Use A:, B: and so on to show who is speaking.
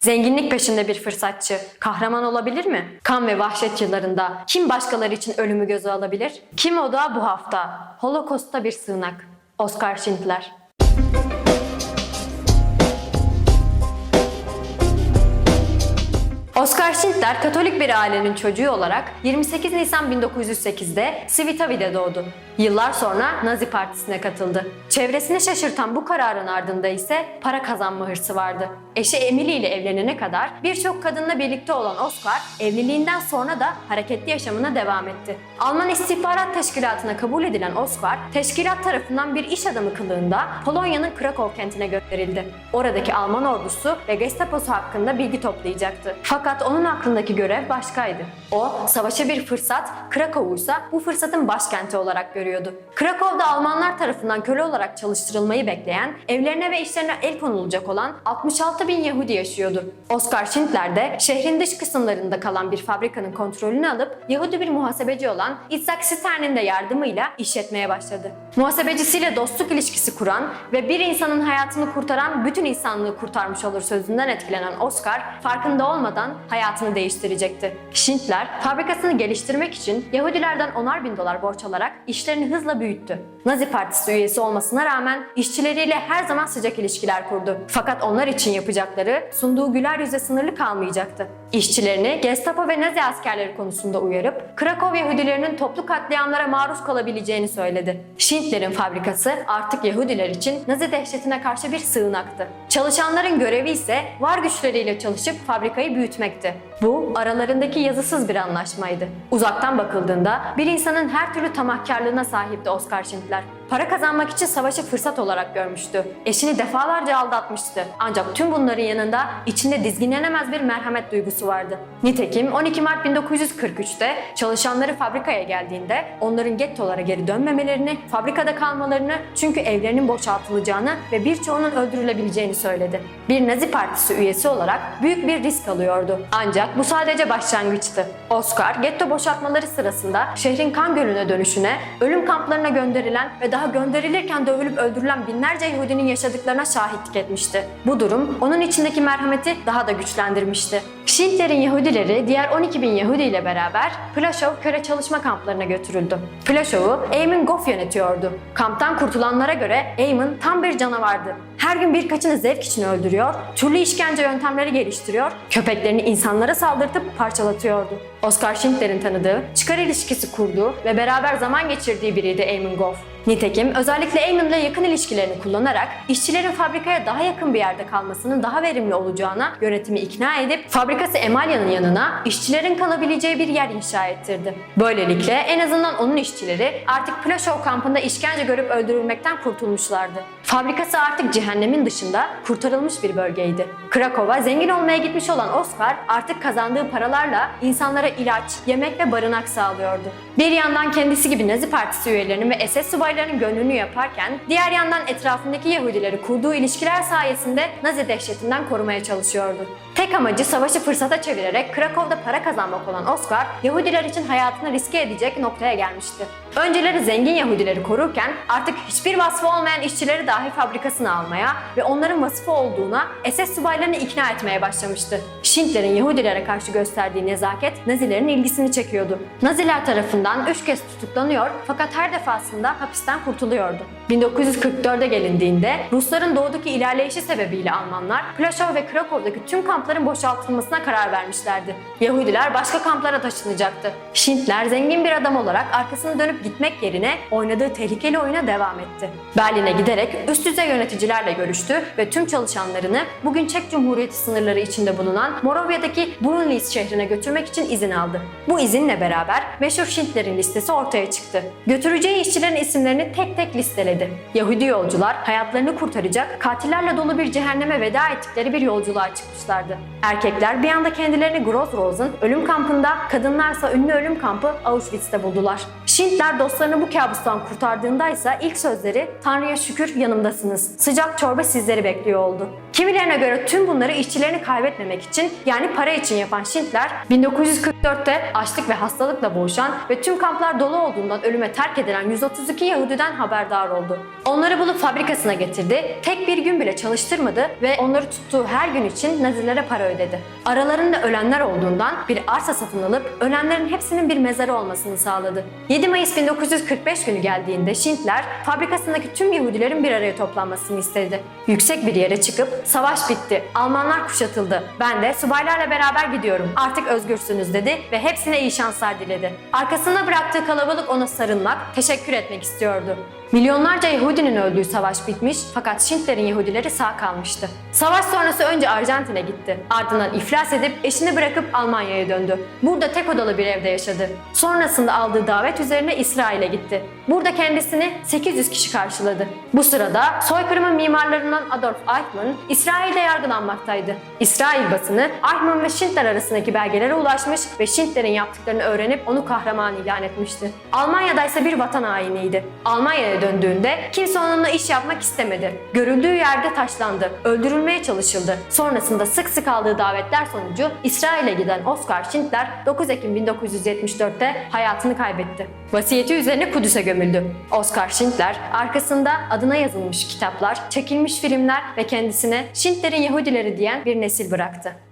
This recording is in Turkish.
A: Zenginlik peşinde bir fırsatçı kahraman olabilir mi? Kan ve vahşet yıllarında kim başkaları için ölümü göze alabilir? Kim o da bu hafta? Holocaust'ta bir sığınak. Oscar Schindler. Oscar Schindler Katolik bir ailenin çocuğu olarak 28 Nisan 1908'de Svitavi'de doğdu. Yıllar sonra Nazi Partisi'ne katıldı. Çevresini şaşırtan bu kararın ardında ise para kazanma hırsı vardı. Eşi Emily ile evlenene kadar birçok kadınla birlikte olan Oscar, evliliğinden sonra da hareketli yaşamına devam etti. Alman İstihbarat Teşkilatı'na kabul edilen Oscar, teşkilat tarafından bir iş adamı kılığında Polonya'nın Krakow kentine gönderildi. Oradaki Alman ordusu ve Gestapo'su hakkında bilgi toplayacaktı. Fakat onun aklındaki görev başkaydı. O, savaşa bir fırsat, Krakow'u ise bu fırsatın başkenti olarak görüyordu. Krakow'da Almanlar tarafından köle olarak çalıştırılmayı bekleyen, evlerine ve işlerine el konulacak olan 66 bin Yahudi yaşıyordu. Oscar Schindler de şehrin dış kısımlarında kalan bir fabrikanın kontrolünü alıp Yahudi bir muhasebeci olan Isaac Stern'in de yardımıyla işletmeye başladı. Muhasebecisiyle dostluk ilişkisi kuran ve bir insanın hayatını kurtaran bütün insanlığı kurtarmış olur sözünden etkilenen Oscar farkında olmadan hayatını değiştirecekti. Schindler fabrikasını geliştirmek için Yahudilerden onar bin dolar borç alarak işlerini hızla büyüttü. Nazi Partisi üyesi olmasına rağmen işçileriyle her zaman sıcak ilişkiler kurdu. Fakat onlar için yapacakları sunduğu güler yüze sınırlı kalmayacaktı. İşçilerini Gestapo ve Nazi askerleri konusunda uyarıp Krakow Yahudilerinin toplu katliamlara maruz kalabileceğini söyledi. Schindler'in fabrikası artık Yahudiler için Nazi dehşetine karşı bir sığınaktı. Çalışanların görevi ise var güçleriyle çalışıp fabrikayı büyütmekti. Bu aralarındaki yazısız bir anlaşmaydı. Uzaktan bakıldığında bir insanın her türlü tamahkarlığına sahipti Oscar Schindler. Para kazanmak için savaşı fırsat olarak görmüştü. Eşini defalarca aldatmıştı. Ancak tüm bunların yanında içinde dizginlenemez bir merhamet duygusu vardı. Nitekim 12 Mart 1943'te çalışanları fabrikaya geldiğinde onların gettolara geri dönmemelerini, fabrikada kalmalarını çünkü evlerinin boşaltılacağını ve birçoğunun öldürülebileceğini söyledi. Bir Nazi Partisi üyesi olarak büyük bir risk alıyordu. Ancak bu sadece başlangıçtı. Oscar, getto boşaltmaları sırasında şehrin kan gölüne dönüşüne, ölüm kamplarına gönderilen ve daha gönderilirken dövülüp öldürülen binlerce Yahudinin yaşadıklarına şahitlik etmişti. Bu durum onun içindeki merhameti daha da güçlendirmişti. Schindler'in Yahudileri diğer 12 bin Yahudi ile beraber Plaszow köle çalışma kamplarına götürüldü. Plashow'u Eamon Goff yönetiyordu. Kamptan kurtulanlara göre Eamon tam bir canavardı. Her gün birkaçını zevk için öldürüyor, türlü işkence yöntemleri geliştiriyor, köpeklerini insanlara saldırtıp parçalatıyordu. Oscar Schindler'in tanıdığı, çıkar ilişkisi kurduğu ve beraber zaman geçirdiği biriydi Eamon Goff. Nitekim özellikle Eamon'la yakın ilişkilerini kullanarak işçilerin fabrikaya daha yakın bir yerde kalmasının daha verimli olacağına yönetimi ikna edip fabrikası Emalya'nın yanına işçilerin kalabileceği bir yer inşa ettirdi. Böylelikle en azından onun işçileri artık Plaszow kampında işkence görüp öldürülmekten kurtulmuşlardı. Fabrikası artık cehennemin dışında kurtarılmış bir bölgeydi. Krakow'a zengin olmaya gitmiş olan Oscar artık kazandığı paralarla insanlara ilaç, yemek ve barınak sağlıyordu. Bir yandan kendisi gibi Nazi Partisi üyelerinin ve SS subaylarının gönlünü yaparken diğer yandan etrafındaki Yahudileri kurduğu ilişkiler sayesinde Nazi dehşetinden korumaya çalışıyordu. Tek amacı savaşı fırsata çevirerek Krakow'da para kazanmak olan Oscar, Yahudiler için hayatını riske edecek noktaya gelmişti. Önceleri zengin Yahudileri korurken artık hiçbir vasfı olmayan işçileri dahi fabrikasına almaya ve onların vasıfı olduğuna SS subaylarını ikna etmeye başlamıştı. Schindler'in Yahudilere karşı gösterdiği nezaket Nazilerin ilgisini çekiyordu. Naziler tarafından üç kez tutuklanıyor fakat her defasında hapisten kurtuluyordu. 1944'e gelindiğinde Rusların doğudaki ilerleyişi sebebiyle Almanlar Plaszow ve Krakow'daki tüm kampların boşaltılmasına karar vermişlerdi. Yahudiler başka kamplara taşınacaktı. Schindler zengin bir adam olarak arkasını dönüp gitmek yerine oynadığı tehlikeli oyuna devam etti. Berlin'e giderek üst düzey yöneticilerle görüştü ve tüm çalışanlarını bugün Çek Cumhuriyeti sınırları içinde bulunan Moravya'daki Brunlis şehrine götürmek için izin aldı. Bu izinle beraber meşhur Schindler'in listesi ortaya çıktı. Götüreceği işçilerin isimlerini tek tek listeledi. Yahudi yolcular hayatlarını kurtaracak, katillerle dolu bir cehenneme veda ettikleri bir yolculuğa çıkmışlardı. Erkekler bir anda kendilerini Grossrosen ölüm kampında, kadınlarsa ünlü ölüm kampı Auschwitz'te buldular. Schindler dostlarını bu kabustan kurtardığında ise ilk sözleri Tanrı'ya şükür yanımdasınız. Sıcak çorba sizleri bekliyor oldu. Kimilerine göre tüm bunları işçilerini kaybetmemek için yani para için yapan Schindler 1940 1944'te açlık ve hastalıkla boğuşan ve tüm kamplar dolu olduğundan ölüme terk edilen 132 Yahudiden haberdar oldu. Onları bulup fabrikasına getirdi, tek bir gün bile çalıştırmadı ve onları tuttuğu her gün için Nazilere para ödedi. Aralarında ölenler olduğundan bir arsa satın alıp ölenlerin hepsinin bir mezarı olmasını sağladı. 7 Mayıs 1945 günü geldiğinde Schindler fabrikasındaki tüm Yahudilerin bir araya toplanmasını istedi. Yüksek bir yere çıkıp savaş bitti, Almanlar kuşatıldı. Ben de subaylarla beraber gidiyorum. Artık özgürsünüz dedi ve hepsine iyi şanslar diledi. Arkasında bıraktığı kalabalık ona sarılmak, teşekkür etmek istiyordu. Milyonlarca Yahudinin öldüğü savaş bitmiş fakat Schindler'in Yahudileri sağ kalmıştı. Savaş sonrası önce Arjantin'e gitti. Ardından iflas edip eşini bırakıp Almanya'ya döndü. Burada tek odalı bir evde yaşadı. Sonrasında aldığı davet üzerine İsrail'e gitti. Burada kendisini 800 kişi karşıladı. Bu sırada soykırımın mimarlarından Adolf Eichmann İsrail'de yargılanmaktaydı. İsrail basını Eichmann ve Schindler arasındaki belgelere ulaşmış ve Schindler'in yaptıklarını öğrenip onu kahraman ilan etmişti. Almanya'da ise bir vatan hainiydi. Almanya'ya döndüğünde kimse onunla iş yapmak istemedi. Görüldüğü yerde taşlandı, öldürülmeye çalışıldı. Sonrasında sık sık aldığı davetler sonucu İsrail'e giden Oskar Schindler 9 Ekim 1974'te hayatını kaybetti. Vasiyeti üzerine Kudüs'e gömüldü. Oskar Schindler arkasında adına yazılmış kitaplar, çekilmiş filmler ve kendisine Schindler'in Yahudileri diyen bir nesil bıraktı.